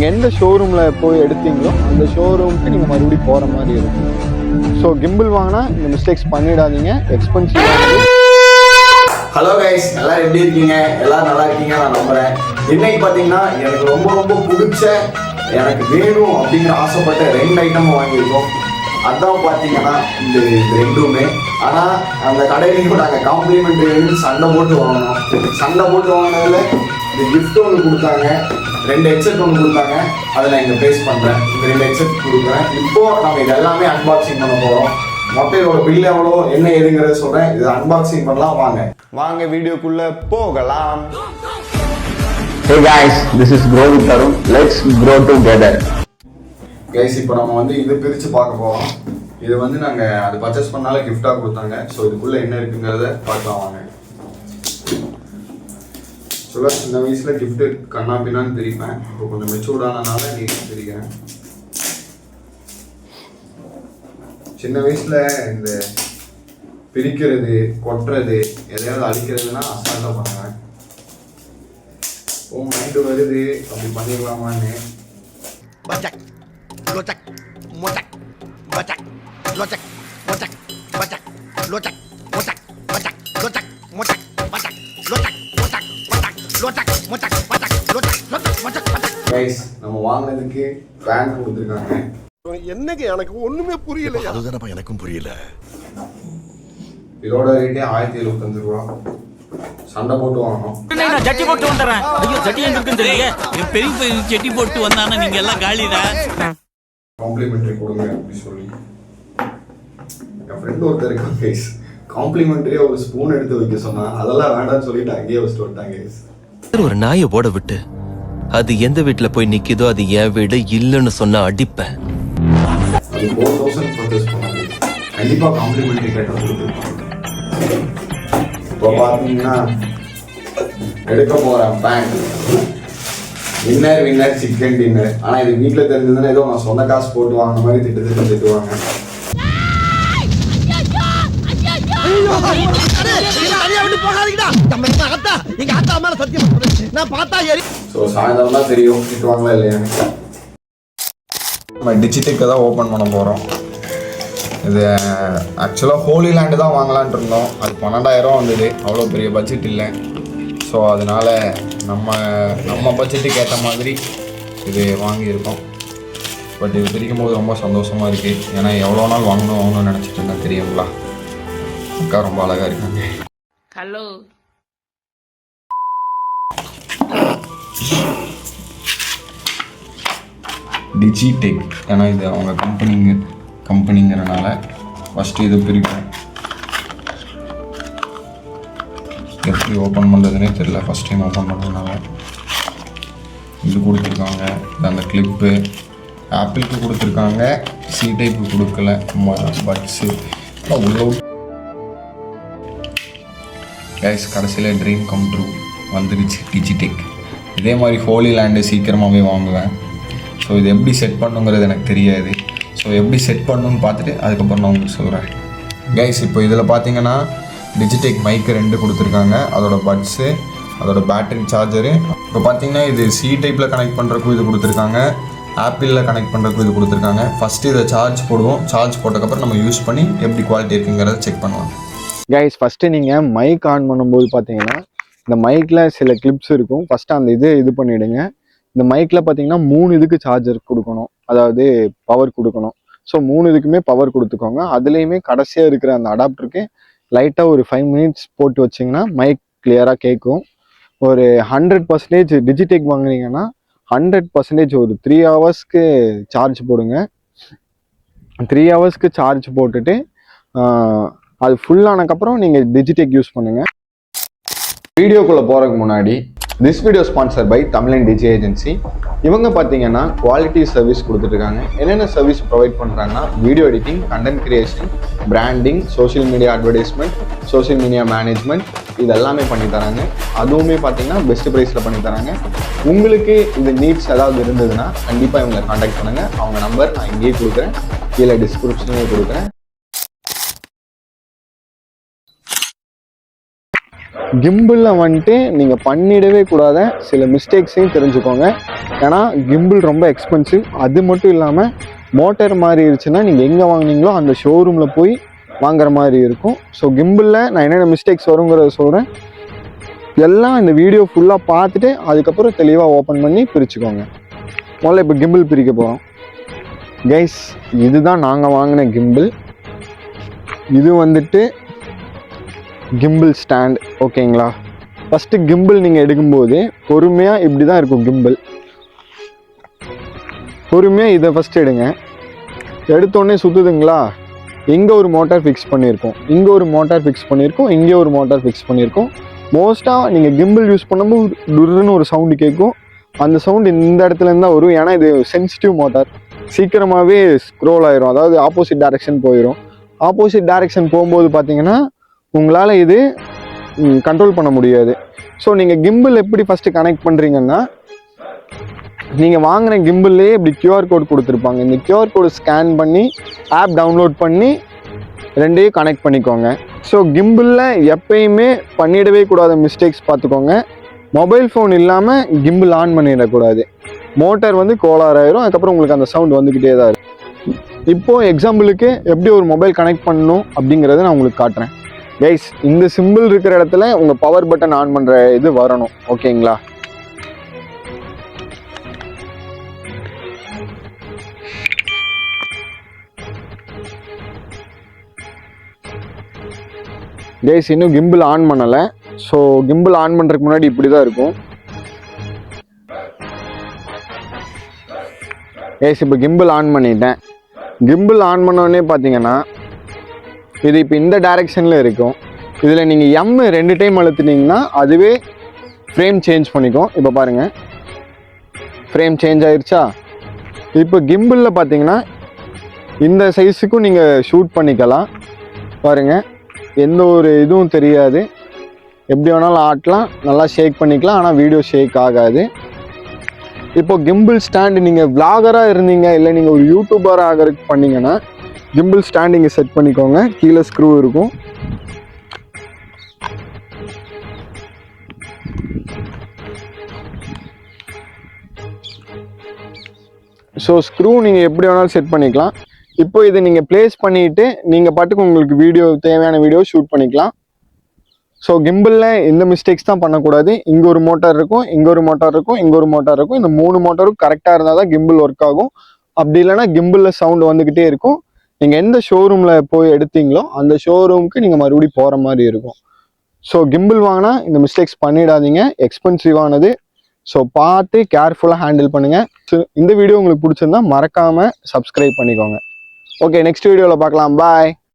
நீங்கள் எந்த ஷோரூமில் போய் எடுத்தீங்களோ அந்த ஷோரூமுக்கு நீங்கள் மறுபடியும் போகிற மாதிரி இருக்கும். ஸோ கிம்பிள் வாங்கினா இந்த மிஸ்டேக்ஸ் பண்ணிடாதீங்க எக்ஸ்பென்சிவ் ஹலோ கைஸ் நல்லா எப்படி இருக்கீங்க? எல்லாம் நல்லா இருக்கீங்க நான் நம்புகிறேன் இன்னைக்கு பார்த்தீங்கன்னா எனக்கு ரொம்ப ரொம்ப பிடிச்ச எனக்கு வேணும் அப்படிங்கிற ஆசைப்பட்ட ரெண்டு ஐட்டம் வாங்கியிருக்கோம். அதான் பார்த்தீங்கன்னா இந்த ரெண்டுமே. ஆனால் அந்த கடையிலையும் நாங்கள் காம்ப்ளிமெண்ட் சண்டை போட்டு வாங்கினோம். சண்டை போட்டு வாங்கினதுல இந்த கிஃப்ட் ஒன்று கொடுத்தாங்க. ரெண்டு ஹெட்செட் ஒன்று கொடுத்தாங்க. அதை நான் இங்கே பேஸ் பண்ணுறேன் இந்த ரெண்டு ஹெட்செட் கொடுக்குறேன். இப்போ நம்ம இது எல்லாமே அன்பாக்சிங் பண்ண போகிறோம் மொத்தம் இதோட பில் எவ்வளோ என்ன ஏதுங்கிறத சொல்கிறேன் இது அன்பாக்சிங் பண்ணலாம் வாங்க. வாங்க வீடியோக்குள்ள போகலாம். Hey guys, this is Grow with Tarun. Let's grow together. Guys இப்போ நம்ம வந்து இது பிரித்து பார்க்க போகிறோம் இது வந்து நாங்கள் அது பர்ச்சேஸ் பண்ணால கிஃப்டாக கொடுத்தாங்க. ஸோ இதுக்குள்ளே என்ன இருக்குங்கிறத பார்க்கலாம் வாங்க. ஆக்சுவலாக சின்ன வயசில் கிஃப்ட்டு கண்ணா பின்னான்னு பிரிப்பேன். இப்போ கொஞ்சம் மெச்சூர்டானனால நீ பிரிக்கிறேன். சின்ன வயசில் இந்த பிரிக்கிறது கொட்டுறது எதையாவது அழிக்கிறதுனா அசால்ட்டாக பண்ணுவேன். ஓ மைண்டு வருது அப்படி பண்ணிடலாமான்னு. Bacak, வாங்கினதுக்கு ஃபேன் கொடுத்துருக்காங்க. என்னங்க எனக்கு ஒண்ணுமே புரியல அதுதானப்பா எனக்கும் புரியல. இதோட ரேட்டே ஆயிரத்தி எழுபத்தஞ்சு ரூபா. சண்டை போட்டு வாங்கணும். நான் ஜட்டி போட்டு வந்துடுறேன்? ஐயோ ஜட்டி எங்க இருக்குன்னு தெரியல என் பெரிய பையன் ஜட்டி போட்டு வந்தானா? நீங்க எல்லாம் காலிடா காம்ப்ளிமெண்ட்ரி கொடுங்க அப்படி சொல்லி. என் ஃப்ரெண்ட் ஒருத்தர் இருக்கான் கைஸ் காம்ப்ளிமெண்ட்ரியாக ஒரு ஸ்பூன் எடுத்து வைக்க சொன்னா அதெல்லாம் வேண்டாம்னு சொல்லிட்டு அங்கேயே வச்சுட்டு வந்துட்டாங்க கைஸ் ஒரு நாயை ஓட விட்டு அது எந்த வீட்டுல போய் நிக்குதோ அது என் வீடு இல்லைன்னு சொன்னா அடிப்பேன் இப்போ பார்த்தீங்கன்னா எடுக்க போகிறேன் bank winner winner chicken dinner ஆனால் இது வீட்டில் தெரிஞ்சதுன்னா ஏதோ நான் சொந்த காசு போட்டு வாங்கின மாதிரி திட்டு திட்டு திட்டுவாங்க எங்க மேல சத்தியம். நான் பார்த்தா எரி ஸோ சாயந்தரம் தான் தெரியும். திட்டுவாங்களா இல்லையான்னு நம்ம டிஜிட்டெக்கை தான் ஓப்பன் பண்ண போகிறோம் இது ஆக்சுவலாக ஹோலி லேண்டு தான் வாங்கலான்ட்டு இருந்தோம். அது பன்னெண்டாயிரம் வந்தது. அவ்வளோ பெரிய பட்ஜெட் இல்லை. ஸோ அதனால நம்ம நம்ம பட்ஜெட்டுக்கு ஏற்ற மாதிரி இது வாங்கியிருக்கோம். பட் இது பிரிக்கும் போது ரொம்ப சந்தோஷமாக இருக்குது ஏன்னா எவ்வளோ நாள் வாங்கணும் வாங்கணும்னு நினச்சிட்டு இருந்தேன். தெரியுங்களா? அக்கா ரொம்ப அழகாக இருக்காங்க. ஹலோ டிஜிடெக் ஏன்னா இது அவங்க கம்பெனிங்க கம்பெனிங்கிறனால ஃபஸ்ட்டு இது பிரிப்போம் எப்படி ஓப்பன் பண்ணுறதுனே தெரில ஃபஸ்ட் டைம் ஓப்பன் பண்ணுறதுனால இது கொடுத்துருக்காங்க. இது அந்த கிளிப்பு ஆப்பிளுக்கு கொடுத்துருக்காங்க. சி டைப்பு கொடுக்கல. பட்ஸு உள்ள கைஸ் கடைசியில் ட்ரீம் கம் ட்ரூ வந்துருச்சு டிஜிடெக் இதே மாதிரி ஹோலி லேண்டு சீக்கிரமாகவே வாங்குவேன். ஸோ இது எப்படி செட் பண்ணுங்கிறது எனக்கு தெரியாது. ஸோ எப்படி செட் பண்ணணும்னு பார்த்துட்டு அதுக்கப்புறம் நான் உங்களுக்கு சொல்கிறேன் கைஸ் இப்போ இதில் பார்த்தீங்கன்னா டிஜிடெக் மைக்கு ரெண்டு கொடுத்துருக்காங்க. அதோட பட்ஸு அதோட பேட்டரி சார்ஜரு இப்போ பார்த்தீங்கன்னா இது சி டைப்பில் கனெக்ட் பண்ணுறக்கும் இது கொடுத்துருக்காங்க. ஆப்பிளில் கனெக்ட் பண்ணுறக்கும் இது கொடுத்துருக்காங்க. ஃபஸ்ட்டு இதை சார்ஜ் போடுவோம். சார்ஜ் போட்டதுக்கப்புறம் நம்ம யூஸ் பண்ணி எப்படி குவாலிட்டி இருக்குங்கிறத செக் பண்ணுவோம் கைஸ் ஃபஸ்ட்டு நீங்கள் மைக் ஆன் பண்ணும்போது பார்த்தீங்கன்னா இந்த மைக்கில் சில கிளிப்ஸ் இருக்கும். ஃபஸ்ட்டு அந்த இது இது பண்ணிவிடுங்க இந்த மைக்கில் பார்த்தீங்கன்னா மூணு இதுக்கு சார்ஜர் கொடுக்கணும். அதாவது பவர் கொடுக்கணும். ஸோ மூணு இதுக்குமே பவர் கொடுத்துக்கோங்க. அதுலேயுமே கடைசியாக இருக்கிற அந்த அடாப்டருக்கு லைட்டாக ஒரு ஃபைவ் மினிட்ஸ் போட்டு வச்சிங்கன்னா மைக் கிளியராக கேட்கும். ஒரு ஹண்ட்ரட் பர்சன்டேஜ் டிஜிடெக் வாங்குனீங்கன்னா ஹண்ட்ரட் பர்சன்டேஜ் ஒரு த்ரீ ஹவர்ஸ்க்கு சார்ஜ் போடுங்க. த்ரீ ஹவர்ஸ்க்கு சார்ஜ் போட்டுட்டு அது ஃபுல்லானக்கப்புறம் நீங்கள் டிஜிடெக் யூஸ் பண்ணுங்கள் வீடியோக்குள்ளே போகிறதுக்கு முன்னாடி this video sponsor by Tamizhan digi agency இவங்க பார்த்தீங்கன்னா குவாலிட்டி சர்வீஸ் கொடுத்துட்ருக்காங்க என்னென்ன சர்வீஸ் ப்ரொவைட் பண்ணுறாங்கன்னா video editing content creation branding social media advertisement social media management இது எல்லாமே பண்ணி தராங்க. அதுவுமே பார்த்தீங்கன்னா பெஸ்ட் ப்ரைஸில் பண்ணி தராங்க. உங்களுக்கு இந்த நீட்ஸ் ஏதாவது இருந்ததுன்னா கண்டிப்பாக இவங்களை காண்டாக்ட் பண்ணுங்கள் அவங்க நம்பர் நான் இங்கேயே கொடுக்குறேன். கீழே டிஸ்கிரிப்ஷன்லேயே கொடுக்குறேன். கிம்பிளில் வந்துட்டு நீங்கள் பண்ணிடவே கூடாத சில மிஸ்டேக்ஸையும் தெரிஞ்சுக்கோங்க. ஏன்னா கிம்பிள் ரொம்ப எக்ஸ்பென்சிவ் அது மட்டும் இல்லாமல் மோட்டர் மாதிரி இருந்துச்சுன்னா நீங்கள் எங்கே வாங்குனீங்களோ அந்த ஷோரூமில் போய் வாங்குற மாதிரி இருக்கும். ஸோ கிம்பிளில் நான் என்னென்ன மிஸ்டேக்ஸ் வருங்கிறத சொல்கிறேன் எல்லாம் இந்த வீடியோ ஃபுல்லாக பார்த்துட்டு அதுக்கப்புறம் தெளிவாக ஓப்பன் பண்ணி பிரிச்சுக்கோங்க. முதல்ல இப்போ கிம்பிள் பிரிக்க போகிறோம் கைஸ் இதுதான் நாங்கள் வாங்கின கிம்பிள் இது வந்துட்டு கிம்பிள் ஸ்டாண்ட் ஓகேங்களா ஃபஸ்ட்டு கிம்பிள் நீங்கள் எடுக்கும்போது பொறுமையாக இப்படி தான் இருக்கும் கிம்பிள் பொறுமையாக இதை ஃபஸ்ட் எடுங்க. எடுத்தோடனே சுற்றுதுங்களா இங்கே ஒரு மோட்டார் ஃபிக்ஸ் பண்ணியிருக்கோம். இங்கே ஒரு மோட்டார் ஃபிக்ஸ் பண்ணியிருக்கோம். இங்கே ஒரு மோட்டார் ஃபிக்ஸ் பண்ணியிருக்கோம். மோஸ்ட்டாக நீங்கள் கிம்பிள் யூஸ் பண்ணும்போது டுருன்னு ஒரு சவுண்டு கேட்கும். அந்த சவுண்டு இந்த இடத்துலேருந்து தான் வரும். ஏன்னா இது சென்சிட்டிவ் மோட்டார் சீக்கிரமாகவே ஸ்க்ரோல் ஆயிரும். அதாவது ஆப்போசிட் டேரெக்ஷன் போயிடும் ஆப்போசிட் டைரக்ஷன் போகும்போது பார்த்தீங்கன்னா உங்களால் இது கண்ட்ரோல் பண்ண முடியாது. ஸோ நீங்கள் கிம்பிள் எப்படி ஃபஸ்ட்டு கனெக்ட் பண்ணுறீங்கன்னா நீங்கள் வாங்கின கிம்பிள்லேயே இப்படி கியூஆர் கோட் கொடுத்துருப்பாங்க. இந்த கியூஆர் கோடு ஸ்கேன் பண்ணி ஆப் டவுன்லோட் பண்ணி ரெண்டையும் கனெக்ட் பண்ணிக்கோங்க. ஸோ கிம்பிளில் எப்பயுமே பண்ணிடவே கூடாத மிஸ்டேக்ஸ் பார்த்துக்கோங்க. மொபைல் ஃபோன் இல்லாமல் கிம்பிள் ஆன் பண்ணிடக்கூடாது. மோட்டார் வந்து கோளாறாயிரும். அதுக்கப்புறம் உங்களுக்கு அந்த சவுண்ட் வந்துக்கிட்டே தான் இருக்கும். இப்போது எக்ஸாம்பிளுக்கு எப்படி ஒரு மொபைல் கனெக்ட் பண்ணணும் அப்படிங்கிறத நான் உங்களுக்கு காட்டுறேன். கைஸ் இந்த சிம்பிள் இருக்கிற இடத்துல உங்கள் பவர் பட்டன் ஆன் பண்ணுற இது வரணும். ஓகேங்களா கைஸ் இன்னும் கிம்பிள் ஆன் பண்ணலை. ஸோ கிம்பிள் ஆன் பண்ணுறதுக்கு முன்னாடி இப்படி தான் இருக்கும். கைஸ் இப்போ கிம்பிள் ஆன் பண்ணிட்டேன். கிம்பிள் ஆன் பண்ணோடனே பார்த்தீங்கன்னா இது இப்போ இந்த டைரெக்ஷனில் இருக்கும். இதில் நீங்கள் எம் ரெண்டு டைம் அழுத்துனீங்கன்னா அதுவே ஃப்ரேம் சேஞ்ச் பண்ணிக்கும். இப்போ பாருங்கள் ஃப்ரேம் சேஞ்ச் ஆயிடுச்சா இப்போ கிம்பிளில் பார்த்தீங்கன்னா இந்த சைஸுக்கும் நீங்கள் ஷூட் பண்ணிக்கலாம். பாருங்கள் எந்த ஒரு இதுவும் தெரியாது. எப்படி வேணாலும் ஆட்டலாம். நல்லா ஷேக் பண்ணிக்கலாம். ஆனால் வீடியோ ஷேக் ஆகாது. இப்போ கிம்பிள் ஸ்டாண்டு நீங்கள் விளாகராக இருந்தீங்க இல்லை நீங்கள் ஒரு யூடியூபர் ஆகிறதுக்கு பண்ணீங்கன்னா கிம்பிள் ஸ்டாண்டிங்கை செட் பண்ணிக்கோங்க. கீழே ஸ்க்ரூ இருக்கும். ஸோ ஸ்க்ரூ நீங்கள் எப்படி வேணாலும் செட் பண்ணிக்கலாம். இப்போ இதை நீங்கள் ப்ளேஸ் பண்ணிவிட்டு நீங்கள் பாட்டுக்கு உங்களுக்கு வீடியோ தேவையான வீடியோ ஷூட் பண்ணிக்கலாம். ஸோ கிம்பிளில் இந்த மிஸ்டேக்ஸ் தான் பண்ணக்கூடாது. இங்கே ஒரு மோட்டார் இருக்கும் இங்கே ஒரு மோட்டார் இருக்கும் இங்கே ஒரு மோட்டார் இருக்கும். இந்த மூணு மோட்டாரும் கரெக்டாக இருந்தால் தான் கிம்பிள் ஒர்க் ஆகும். அப்படி இல்லைன்னா கிம்பிளில் சவுண்ட் வந்துக்கிட்டே இருக்கும். நீங்கள் எந்த ஷோரூமில் போய் எடுத்தீங்களோ அந்த ஷோரூமுக்கு நீங்கள் மறுபடியும் போகிற மாதிரி இருக்கும். ஸோ கிம்பிள் வாங்கினா இந்த மிஸ்டேக்ஸ் பண்ணிடாதீங்க. எக்ஸ்பென்சிவானது ஸோ பார்த்து கேர்ஃபுல்லாக ஹேண்டில் பண்ணுங்கள் ஸோ இந்த வீடியோ உங்களுக்கு பிடிச்சிருந்தா மறக்காமல் சப்ஸ்கிரைப் பண்ணிக்கோங்க. ஓகே நெக்ஸ்ட் வீடியோவில் பார்க்கலாம். பாய்